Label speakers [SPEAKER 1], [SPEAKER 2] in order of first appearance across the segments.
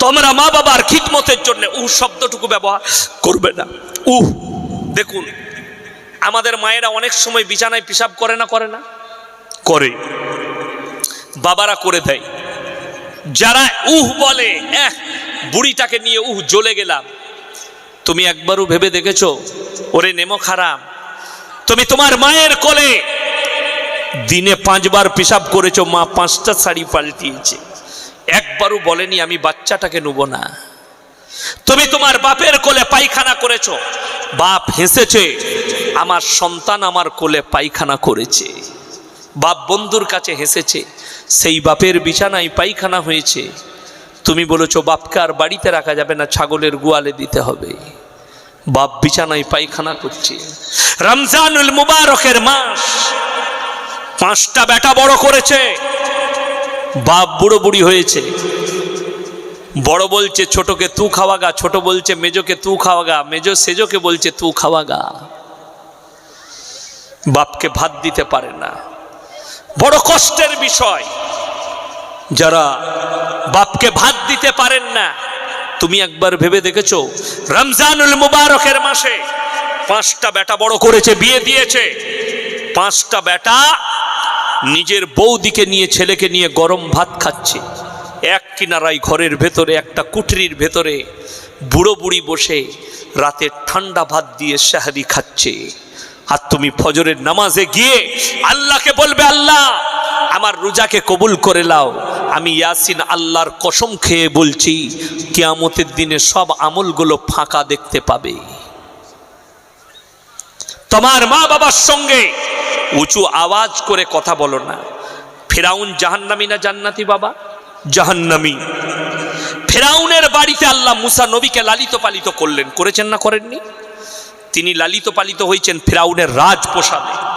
[SPEAKER 1] তোমরা মা বাবার খিদমতের জন্য উহ শব্দটুকু ব্যবহার করবে না। উহ, দেখুন, আমাদের মায়েরা অনেক সময় বিছানায় পেশাব করে না করে না? করে। বাবারা করে দেয়। যারা উহ বলে, এহ, বুড়িটাকে নিয়ে উহ জ্বলে গেলাম। তুমি একবারও ভেবে দেখেছ? ওরে নেমো খারাপ। তুমি তোমার মায়ের কোলে দিনে পাঁচবার পেশাব করেছ, মা পাঁচটা শাড়ি পাল্টিয়েছে। একবারও বলেনি, আমি বাচ্চাটাকে নেব না। তুমি তোমার বাপের কোলে পায়খানা করেছ। বাপ হেসেছে, আমার সন্তান আমার কোলে পায়খানা করেছে। বাপ বন্ধুর কাছে হেসেছে, সেই বাপের বিছানায় পায়খানা হয়েছে। তুমি বলেছ, বাপকে আর বাড়িতে রাখা যাবে না, ছাগলের গোয়ালে দিতে হবে। বাপ বিছানায় পায়খানা করছে। রমজানুল মুবারকের মাস পাঁচটা বেটা বড় করেছে। বাপ বুড়ো বুড়ি হয়েছে। বড় বলছে, ছোটকে তু খাওয়াগা ছোট বলছে, মেজোকে তু খাওয়াগা মেজো সেজোকে বলছে, তু খাওয়াগা বাপকে ভাত দিতে পারে না। বড় কষ্টের বিষয়। যারা বাপকে ভাত দিতে পারেন না, তুমি একবার ভেবে দেখেছ? রমজানুল মুবারকের মাসে পাঁচটা বেটা বড় করেছে, বিয়ে দিয়েছে। পাঁচটা বেটা নিজের বৌদিকে নিয়ে, ছেলেকে নিয়ে গরম ভাত খাচ্ছে। এক কিনারায় ঘরের ভেতরে, একটা কুঠরির ভেতরে বুড়ো বুড়ি বসে রাতে ঠান্ডা ভাত দিয়ে শাহারি খাচ্ছে। আর তুমি ফজরের নামাজে গিয়ে আল্লাহকে বলবে, আল্লাহ, আমার রোজাকে কবুল করে লাও আমি ইয়াসিন আল্লাহর কসম খেয়ে বলছি, কিয়ামতের দিনে সব আমলগুলো ফাঁকা দেখতে পাবে। তোমার মা বাবার সঙ্গে উঁচু আওয়াজ করে কথা বলো না। ফেরাউন জাহান্নামি না জান্নাতি বাবা? জাহান্নামি। ফেরাউনের বাড়িতে আল্লাহ মুসা নবীকে লালিত পালিত করলেন। করেছেন না করেননি? তিনি লালিত পালিত হয়েছেন ফেরাউনের রাজপ্রসাদে।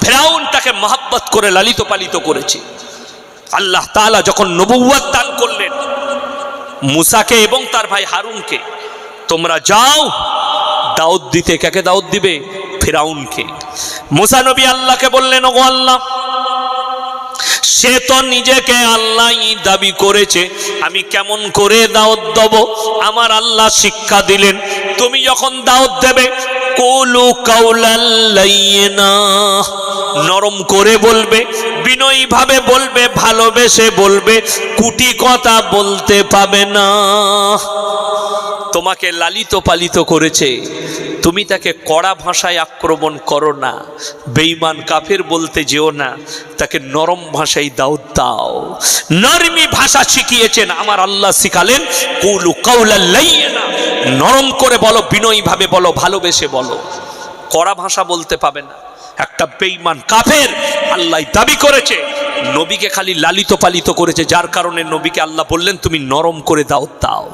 [SPEAKER 1] ফেরাউন তাকে মহাব্বত করে লালিত পালিত করেছে। আল্লাহ তাআলা যখন নবুয়াত দান করলেন, মুসাকে এবং তার ভাই হারুনকে, তোমরা যাও দাউদ দিতে। কাকে দাউদ দিবে? ফেরাউনকে। মুসা নবী আল্লাহকে বললেন, ওগো আল্লাহ, সে তো নিজেকে আল্লাহ দাবি করেছে। আমি কেমন করে দাওয়াত দেব? আমার আল্লাহ শিক্ষা দিলেন। তুমি যখন দাওয়াত দেবে, কলু কাউলাল্লাইনা নরম করে বলবে বিনয়ী ভাবে বলবে, ভালোবেসে বলবে, কুটি কথা বলতে পাবে না। তোমাকে লালিত পালিত করেছে। তুমি তাকে কড়া ভাষায় আক্রমণ করো না। বেঈমান কাফের বলতে যেও না। তাকে নরম ভাষায় দাও দাও। নরমি ভাষা শিখিয়েছেন। আমার আল্লাহ শিখালেন, কুলু কাউলা লাইয়েনা নরম করে বলো বিনয়ী ভাবে বলো, ভালোবেসে বলো। কড়া ভাষা বলতে পাবে না। একটা বেঈমান কাফের আল্লাহ দাবি করেছে, নবীকে খালি লালিত পালিত করেছে। যার কারণে নবীকে আল্লাহ বললেন, তুমি নরম করে দাও দাও।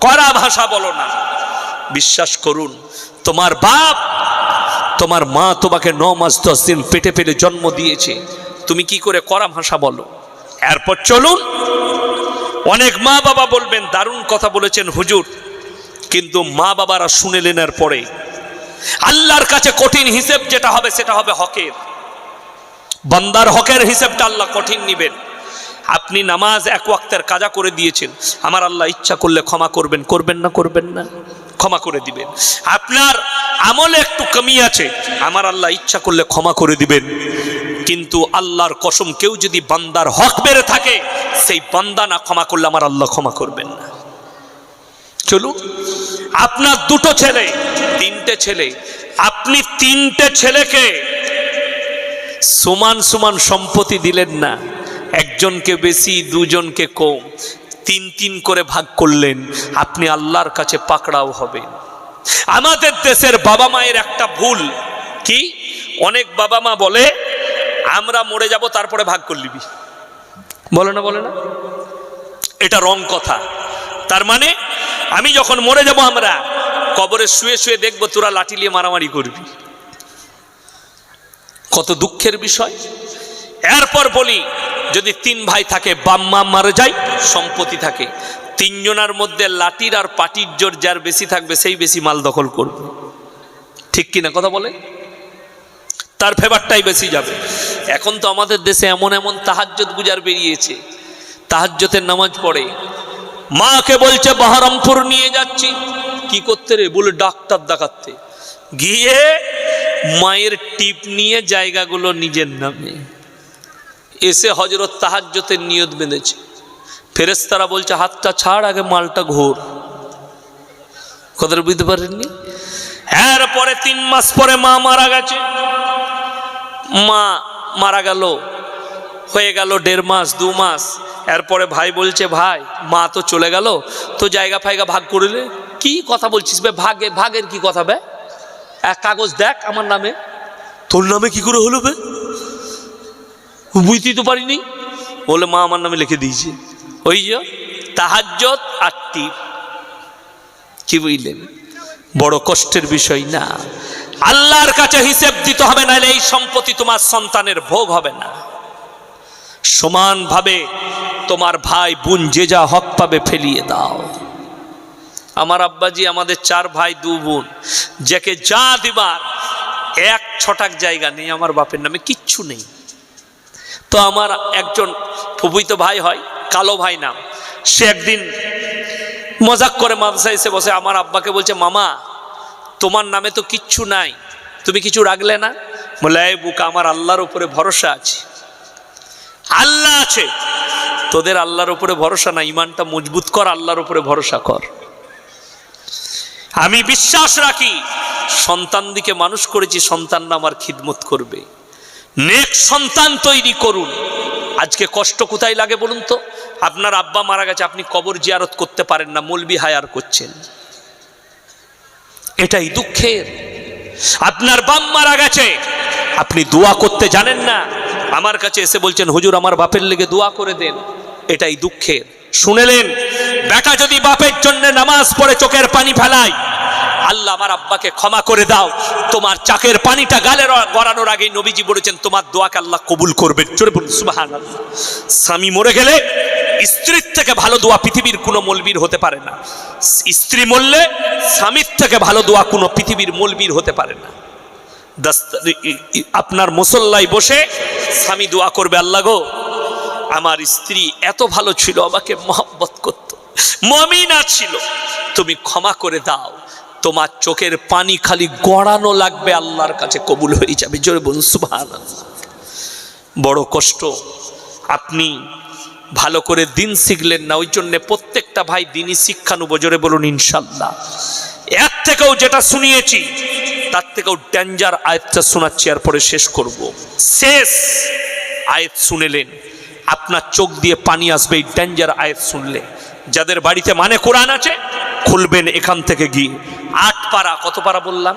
[SPEAKER 1] কড়া ভাষা বলো না। বিশ্বাস করুন, তোমার বাপ, তোমার মা তোমাকে ন মাস দশ দিন পেটে পেটে জন্ম দিয়েছে। তুমি কি করে কড়া ভাষা বলো? এরপর চলুন, অনেক মা বাবা বলবেন, দারুণ কথা বলেছেন হুজুর। কিন্তু মা বাবারা শুনেলেন এর পরে, আল্লাহর কাছে কঠিন হিসেব যেটা হবে সেটা হবে হকের। বান্দার হকের হিসেবটা আল্লাহ কঠিন নিবেন। আপনি নামাজ এক ওয়াক্তের কাজা করে দিয়েছেন। আমার আল্লাহ ইচ্ছা করলে ক্ষমা করবেন করবেন না করবেন না। ক্ষমা করে দিবেন। আপনার আমলে একটু কমি আছে। আমার আল্লাহ ইচ্ছা করলে ক্ষমা করে দিবেন। কিন্তু আল্লাহর কসম, কেউ যদি বান্দার হক বেড়ে থাকে, সেই বান্দা না ক্ষমা করলে আমার আল্লাহ ক্ষমা করবেন না। চলুন, আপনার দুটো ছেলে, তিনটে ছেলে, আপনি তিনটে ছেলেকে সমান সমান সম্পত্তি দিলেন না। একজনকে বেশি, দুজনকে কম। তিন তিন করে ভাগ করলেন, আপনি আল্লাহর কাছে পাকড়াও হবেন। আমাদের দেশের বাবা মায়ের একটা ভুল। কি? অনেক বাবা মা বলে, আমরা মরে যাব, তারপরে ভাগ করলিবি বলে না বলে না? এটা রং কথা। তার মানে আমি যখন মরে যাব আমরা, কবরে শুয়ে শুয়ে দেখব তোরা লাঠি নিয়ে মারামারি করবি। কত দুঃখের বিষয়। এরপর বলি যদি তিন ভাই থাকে বাম্মা মারা যায়, সম্পত্তি থাকে। তিনজনের মধ্যে লাঠির আর পাটির জোর যার বেশি থাকবে, সেই বেশি মাল দখল করবে। ঠিক কিনা কথা বলে? তার ফেভারটাই বেশি যাবে। এখন তো আমাদের দেশে এমন এমন তাহাজ্জত গুজার বেরিয়েছে। তাহাজ্জতের নামাজ পড়ে। মাকে বলছে, বহরমপুর নিয়ে যাচ্ছি। কি করতে রে? বলে, ডাক্তার দেখাতে। গিয়ে মায়ের টিপ নিয়ে জায়গাগুলো নিজের নামে। এসে হজরত তাহাজ্যতের নিয়ত বেঁধেছে। ফেরেস্তারা বলছে, হাতটা ছাড়, আগে মালটা ঘোর। কথাটা বুঝতে পারেননি? এরপরে তিন মাস পরে মা মারা গেছে। মা মারা গেল, হয়ে গেল দেড় মাস, দু মাস। এরপরে ভাই বলছে, ভাই, মা তো চলে গেল, তো জায়গা ফায়গা ভাগ করলে কি কথা বলছিস বে? ভাগে, ভাগের কি কথা বে? এক কাগজ দেখ আমার নামে। তোর নামে কি করে হলো বে? বুঝতেই তো পারিনি। বলে মা আমার নামে লিখে দিয়েছে। ওই যে তাহাজ্জত আর টিপ কি বুঝলেন? বড় কষ্টের বিষয় না। আল্লাহর কাছে হিসেব দিতে হবে না এই সম্পত্তি তোমার সন্তানের ভোগ হবে না। সমানভাবে তোমার ভাই বোন যে যা হক পাবে ফেলিয়ে দাও। আমার আব্বাজি, আমাদের চার ভাই, দু বোন, যাকে যা দিবার, এক ছটাক জায়গা নেই। আমার বাপের নামে কিচ্ছু নেই। তো আমার একজন ফুপুইতো ভাই হয়, কালো ভাই নাম। সে একদিন মজাক করে মাদ্রাসা এসে বসে, আমার আব্বাকে বলছে, মামা, তোমার নামে তো কিচ্ছু নাই, তুমি কিছু রাখলে না? বলে বুকা আমার আল্লাহর উপরে ভরসা আছে। আল্লাহ আছে। তোদের আল্লাহর উপরে ভরসা না, ইমানটা মজবুত কর, আল্লাহর উপরে ভরসা কর। আমি বিশ্বাস রাখি সন্তান দিকে মানুষ করেছি, সন্তানরা আমার খিদমত করবে। নেক সন্তান তৈরি করুন। আজকে কষ্ট কোথায় লাগে বলুন তো? আপনার আব্বা মারা গেছে, আপনি কবর জিয়ারত করতে পারেন না মলবি হায়ার করছেন। এটাই দুঃখের। আপনার বাম মারা গেছে, আপনি দোয়া করতে জানেন না। আমার কাছে এসে বলছেন, হুজুর, আমার বাপের লেগে দোয়া করে দেন। এটাই দুঃখের। শুনেলেন বেটা যদি বাপের জন্য নামাজ পড়ে চোখের পানি ফেলায় আল্লাহ আমার আব্বাকে ক্ষমা করে দাও। তোমার চাকের পানিটা গালে গড়ানোর আগেই নবীজি বলেছেন, তোমার দোয়াকে আল্লাহ কবুল করবে। জোরে বলুন সুবাহান স্বামী মরে গেলে স্ত্রীর থেকে ভালো দোয়া পৃথিবীর কোনো মলবির হতে পারে না। স্ত্রী মরলে স্বামীর থেকে ভালো দোয়া কোনো পৃথিবীর মলবির হতে পারে না। আপনার মুসল্লায় বসে স্বামী দোয়া করবে, আল্লাহ গো, আমার স্ত্রী এত ভালো ছিল, আমাকে মহব্বত করত। মমিনা ছিল, তুমি ক্ষমা করে দাও। তোমার চোখের পানি খালি গড়ানো লাগবে, আল্লাহর কাছে কবুল হয়ে যাবে। জোরে বলুন সুবহান বড় কষ্ট, আপনি ভালো করে দিন শিখলেন না, ওই জন্য প্রত্যেকটা ভাই দিনই শিক্ষানুব জোরে বলুন ইনশাল্লাহ এর থেকেও যেটা শুনিয়েছি, তার থেকেও ড্যাঞ্জার আয়াতটা শোনাচ্ছি, আর পরে শেষ করব। শেষ আয়াত শুনেলেন, আপনার চোখ দিয়ে পানি আসবে, এই ড্যাঞ্জার আয়াত শুনলে। যাদের বাড়িতে মানে কোরআন আছে খুলবেন এখান থেকে গিয়ে। আট পারা কত পারা বললাম?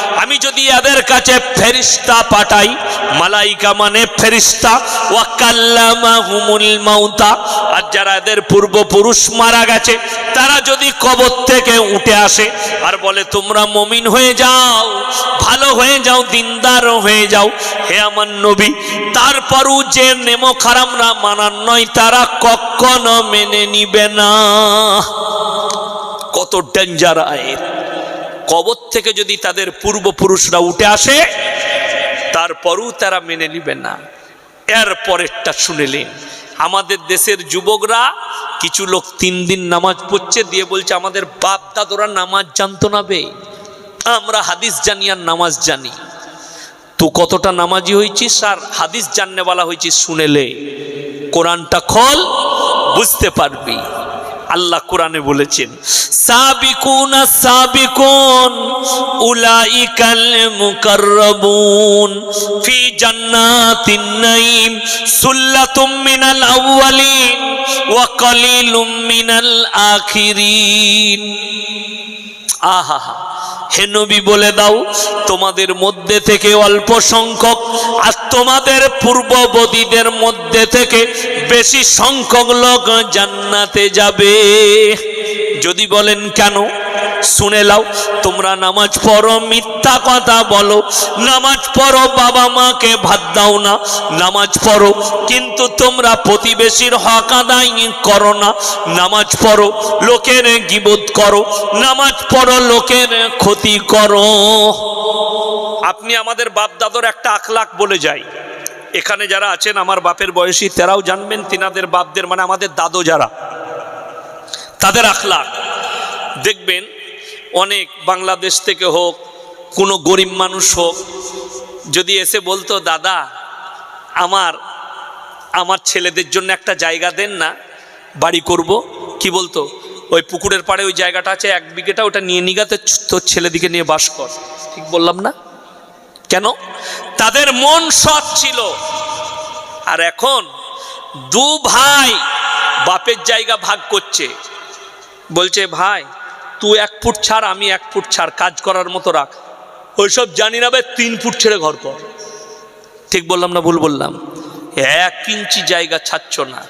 [SPEAKER 1] আমি যদি এদের কাছে ফেরিস্তা পাঠাই, মালাইকা মানে ফেরিস্তা ওয়া কাল্লামাহুমুল মাউতা, আর যারা এদের পূর্বপুরুষ মারা গেছে, তারা যদি কবর থেকে উঠে আসে, আর বলে, তোমরা মমিন হয়ে যাও, ভালো হয়ে যাও, দিনদার হয়ে যাও, হে আমার নবী, তারপরও যে নেমো খারামরা মানার নয়, তারা কখনো মেনে নিবে না। কত ডেঞ্জার আয়ের কবর থেকে যদি তাদের পূর্বপুরুষরা উঠে আসে, তারপরও তারা মেনে নিবে না। এর পরেরটা শুনেলেন আমাদের দেশের যুবকরা কিছু লোক তিন দিন নামাজ পড়ছে, দিয়ে বলছে, আমাদের বাপ দাদরা নামাজ জানতো না বে। আমরা হাদিস জানি আর নামাজ জানি। তো কতটা নামাজি হয়েছিস আর হাদিস জাননেওয়ালা হয়েছিস শুনেলে কোরআনটা খল, বুঝতে পারবি। আল্লাহ কোরআনে বলেছেন, সাবিকুন সাবিকুন, উলাইকাল মুকাররাবুন, ফি জান্নাতিন নাঈম, সুল্লাতুম মিনাল আউয়ালিন, ওয়া কালিলুম মিনাল আখিরিন। আহা হা নবী বলে দাও, তোমাদের মধ্যে থেকে অল্প সংখ্যক আর তোমাদের পূর্ববতীদের মধ্যে থেকে বেশি সংখ্যক লোক জান্নাতে যাবে। যদি বলেন কেন? শুনে লাও, তোমরা নামাজ পড়ো, মিথ্যা কথা বলো। নামাজ পড়ো, বাবা মাকে ভাত দাও না। নামাজ পড়ো, কিন্তু তোমরা প্রতিবেশীর হক আদায় করো না। নামাজ পড়ো, লোকের গিবোধ করো। নামাজ পড়ো, লোকের ক্ষতি করো। আপনি আমাদের বাপ দাদর একটা আখলাখ বলে যাই। এখানে যারা আছেন, আমার বাপের বয়সী, তারাও জানবেন, তিনাদের বাপদের মানে আমাদের দাদু যারা, তাদের আখলাখ। দেখবেন অনেক বাংলাদেশ থেকে হোক, কোনো গরিব মানুষ হোক, যদি এসে বলতো, দাদা, আমার আমার ছেলেদের জন্য একটা জায়গা দেন না, বাড়ি করব। কি বলতো? ওই পুকুরের পাড়ে ওই জায়গাটা আছে, এক বিঘেটা ওটা নিয়ে নিগাতে তোর ছেলেদিকে নিয়ে বাস কর। ঠিক বললাম না? কেন? তাদের মন সৎ ছিল। আর এখন দু ভাই বাপের জায়গা ভাগ করছে। বলছে, ভাই তুই এক ফুট ছাড়, আমি এক ফুট ছাড়। কাজ করার মতো রাখ। ওইসব জানি না ভাই তিন ফুট ছেড়ে ঘর কর। ঠিক বললাম না ভুল বললাম? এক ইঞ্চি জায়গা ছাড়ছ না।